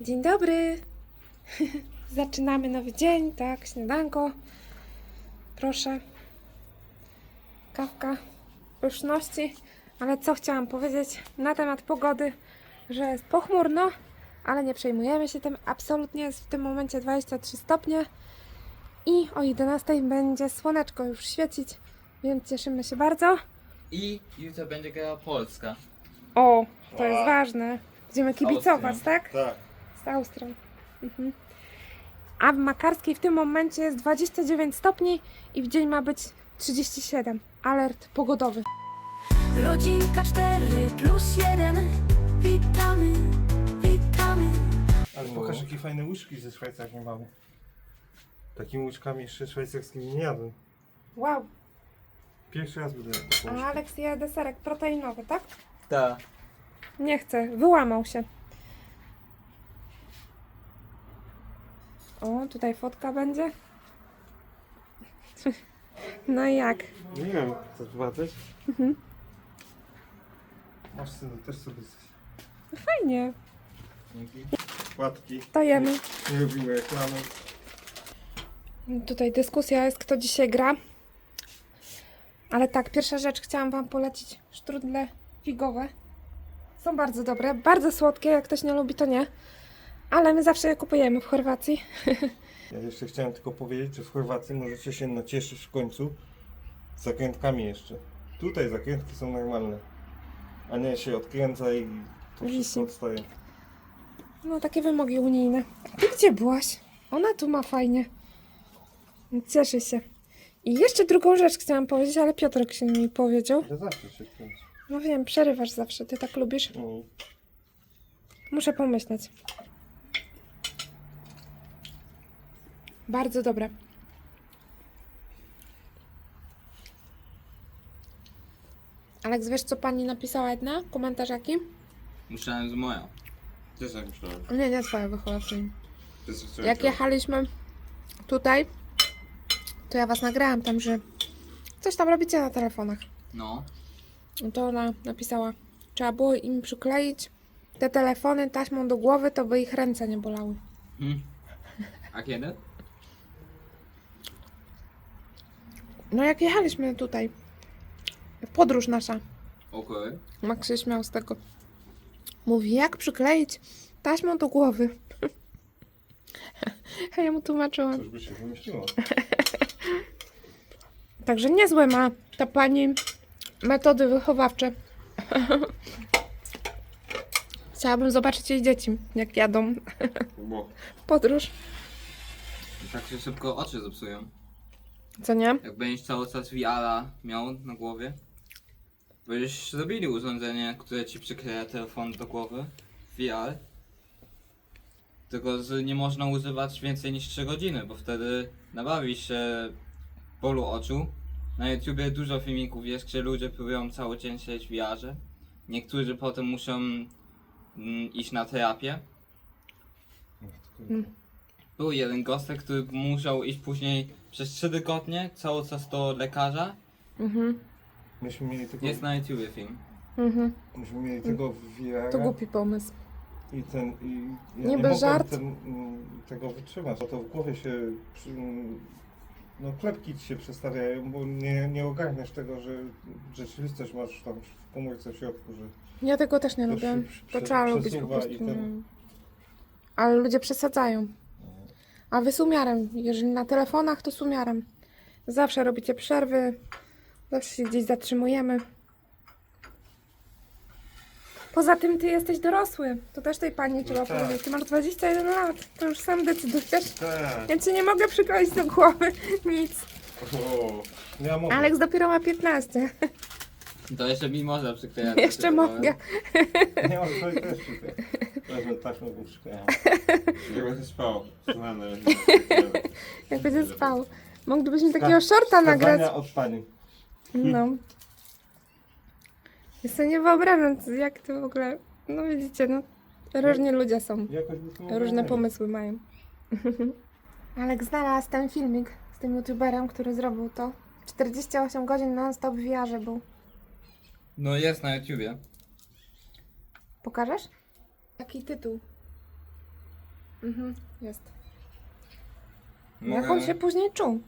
Dzień dobry. Zaczynamy nowy dzień, tak, śniadanko. Proszę. Kawka, pyszności. Ale co chciałam powiedzieć na temat pogody, że jest pochmurno, ale nie przejmujemy się tym. Absolutnie jest w tym momencie 23 stopnie i o 11 będzie słoneczko już świecić, więc cieszymy się bardzo. I jutro będzie grała Polska. O, to jest ważne. Będziemy kibicować, tak? Tak. Z Austrią. Mhm. A w Makarskiej w tym momencie jest 29 stopni i w dzień ma być 37. Alert pogodowy. Rodzinka 4 plus 1 Witamy, witamy Ale pokaż jakie fajne łyżki ze Szwajcarii mamy. Takimi łyżkami jeszcze szwajcarskimi nie jadłem. Wow. Pierwszy raz będę jadł taką A łyżkę. Aleks je deserek proteinowy, tak? Tak. Nie chce. Wyłamał się. O, tutaj fotka będzie. No i jak? Nie wiem, chcesz zobaczyć? Mhm. Masz synu, też sobie coś. Fajnie. Płatki. To jemy. Nie lubimy reklamy. Tutaj dyskusja jest, kto dzisiaj gra. Ale tak, pierwsza rzecz, chciałam Wam polecić sztrudle figowe. Są bardzo dobre, bardzo słodkie, jak ktoś nie lubi, to nie. Ale my zawsze je kupujemy w Chorwacji. Ja jeszcze chciałem tylko powiedzieć, że w Chorwacji możecie się nacieszyć w końcu z zakrętkami jeszcze. Tutaj zakrętki są normalne. A nie się odkręca i to Wisi. wszystko odstaje. No, takie wymogi unijne. Ty gdzie byłaś? Ona tu ma fajnie. Cieszę się. I jeszcze drugą rzecz chciałam powiedzieć, ale Piotrek się mi powiedział. Ja zawsze się. No wiem, przerywasz zawsze, ty tak lubisz. Mm. Muszę pomyśleć. Bardzo dobre. Aleks, wiesz co pani napisała jedna? Komentarz jaki? Myślałem z moją. Też tak myślałem. Nie, nie twoja wychowawczyni. Chciałem Jak jechaliśmy tutaj, to ja was nagrałam tam, że coś tam robicie na telefonach. No. No To ona napisała, trzeba było im przykleić te telefony taśmą do głowy, to by ich ręce nie bolały. Hm. A kiedy? No jak jechaliśmy tutaj, podróż nasza, Okej. Max się śmiał z tego. Mówi, jak przykleić taśmą do głowy. A ja mu tłumaczyłam. Coś by się wymyśliło. Także niezłe ma ta pani metody wychowawcze. Chciałabym zobaczyć jej dzieci, jak jadą Bo w podróż. Tak się szybko oczy zepsują. Co nie? Jak będziesz cały czas VR miał na głowie, będziesz zrobili urządzenie, które ci przykleja telefon do głowy. VR. Tylko, że nie można używać więcej niż 3 godziny, bo wtedy nabawisz się bólu oczu. Na YouTubie dużo filmików jest, gdzie ludzie próbują cały dzień siedzieć w VR-ze. Niektórzy potem muszą mm, iść na terapię. Był jeden gostek, który musiał iść później przez 3 tygodnie cały czas do lekarza. Mhm, Myśmy mieli tego, Jest na YouTubie film. mhm. myśmy mieli tego w VR. To głupi pomysł. I ten, i ja Niby nie mogłem żart. Ten, mm, tego wytrzymać, bo to w głowie się, przy, mm, no klepki ci się przestawiają, bo nie, nie ogarniasz tego, że rzeczywistość masz tam w komórce w środku, że Ja tego też nie to lubię. się To trzeba lubić po przesuwa prostu. ten- nie. Ale ludzie przesadzają. A wy z umiarem. Jeżeli na telefonach, to z umiarem. Zawsze robicie przerwy. Zawsze się gdzieś zatrzymujemy. Poza tym ty jesteś dorosły. To też tej pani trzeba tak. powiedzieć. Ty masz 21 lat. To już sam decydujesz. Tak. Ja cię nie mogę przykleić do głowy. Nic. O, ja mogę. Aleks dopiero ma 15. To jeszcze mi można przyklejać. Jeszcze mogę. Nie mam to też tutaj. Nie będę spał. Znane. Jak będzie spał. Moglibyśmy takiego shorta nagrać. Od pani. No. Ja sobie nie wyobrażam, co- jak to w ogóle. No widzicie, no. Różni ludzie są. Jakoś byśmy Różne ogarnęli. pomysły mają. Alek znalazł ten filmik z tym youtuberem, który zrobił to. 48 godzin non-stop w VR był. No jest na YouTubie. Pokażesz? Jaki tytuł? Mhm, jest. Mogę- Jak on się później czuł?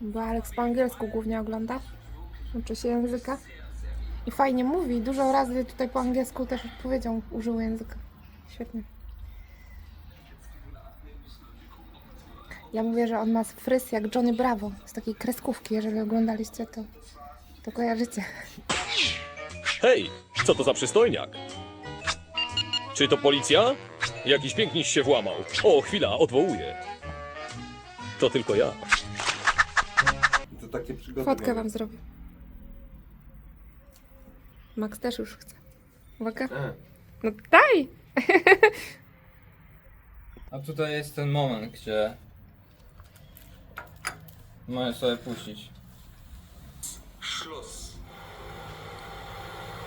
Bo Alex po angielsku głównie ogląda. Uczy się języka. I fajnie mówi. Dużo razy tutaj po angielsku też powiedział, użył języka. Świetnie. Ja mówię, że on ma fryz jak Johnny Bravo z takiej kreskówki. Jeżeli oglądaliście, to, to kojarzycie. Hej, co to za przystojniak? Czy to policja? Jakiś piękniś się włamał. O, chwila, odwołuję. To tylko ja. To takie przygody. Fotkę wam zrobię. Max też już chce. Uwaga. No daj! A tutaj jest ten moment, gdzie możesz sobie puścić.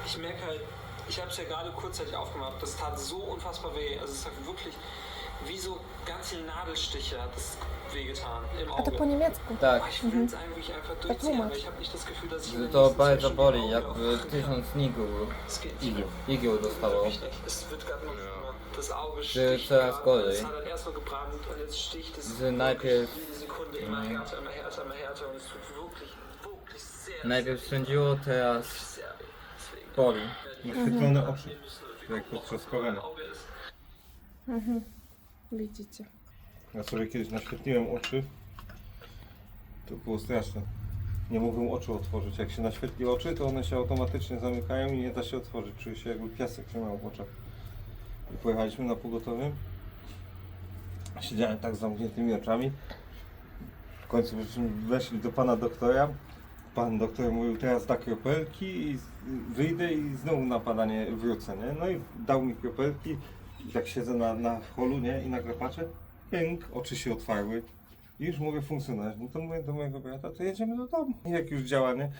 ich merke halt, ich habe es ja gerade kurzzeitig aufgemacht, das tat so unfassbar weh. Also es hat wirklich wie so ganz viele Nadelstiche hat das wehgetan im Auge. A to po Ich will es eigentlich einfach durchziehen, aber ich habe nicht das Gefühl, dass ich... To bardzo boli, jakby tysiąc igieł, igieł, igieł dostało. Że coraz gorzej. sehr, najpierw... Um, najpierw sędziło, teraz... boli. Naświetlone oczy. Jak podczas kolenia. Widzicie. Ja sobie kiedyś naświetliłem oczy. To było straszne. Nie mogłem oczu otworzyć. Jak się naświetli oczy, to one się automatycznie zamykają i nie da się otworzyć. Czuję się jakby piasek się miał w oczach. I pojechaliśmy na pogotowym. Siedziałem tak z zamkniętymi oczami. W końcu weszli do pana doktora. Pan doktor mówił, teraz da kropelki i wyjdę i znowu na badanie wrócę, nie? No i dał mi kropelki i tak siedzę na, na holu, nie? I nagle patrzę, pęk, oczy się otwarły. I już mogę funkcjonować. No to mówię do mojego brata, to jedziemy do domu. Jak już działa, nie?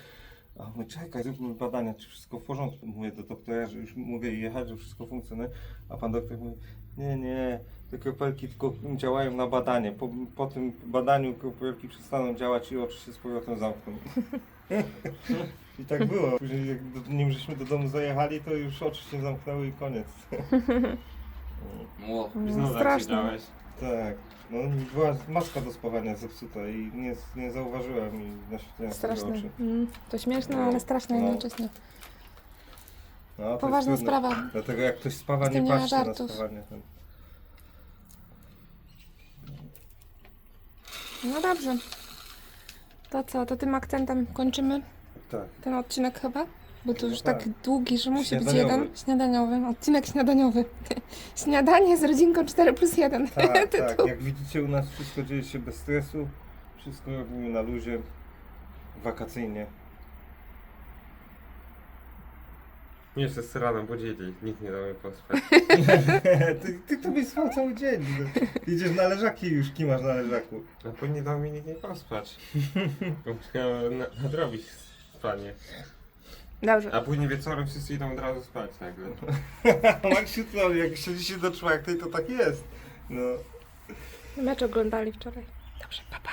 A on mówi, czekaj, zróbmy badania, czy wszystko w porządku. Mówię do doktora, że już mogę jechać, że wszystko funkcjonuje. A pan doktor mówi, nie, nie, te kropelki tylko działają na badanie. Po, po tym badaniu kropelki przestaną działać i oczy się z powrotem zamkną. I tak było. Później jak do, nim żeśmy do domu zajechali, to już oczy się zamknęły i koniec. No, znowu tak straszne. siedziałeś. Tak. No była maska do spawania zepsuta i nie, nie zauważyłem i naświetliłem sobie Straszne. oczy. Mm, to śmieszne, No, ale straszne no. jednocześnie. No, to jest Poważna trudne. sprawa. Dlatego jak ktoś spawa, Z tym nie nie ma patrzcie na żartów. spawanie. Ten. No dobrze. To co, to tym akcentem kończymy Tak. ten odcinek chyba? Bo to No już tak. tak długi, że musi być Śniadaniowy. jeden. Śniadaniowy. Odcinek śniadaniowy. Śniadanie z rodzinką 4 plus 1. Tak, tak. Jak widzicie u nas wszystko dzieje się bez stresu. Wszystko robimy na luzie. Wakacyjnie. Nie, wszyscy rano budzili, nikt nie dał mi pospać. ty, ty to byś spał cały dzień. Idziesz na leżaki i już kimasz na leżaku. A później nie dał mi nikt nie pospać. Bo Musiałem na- nadrobić spanie. Dobrze. A później wieczorem wszyscy idą od razu spać nagle. Maksiu, to jak siedzicie do czwartej, to tak jest. No. Mecz oglądali wczoraj. Dobrze, papa.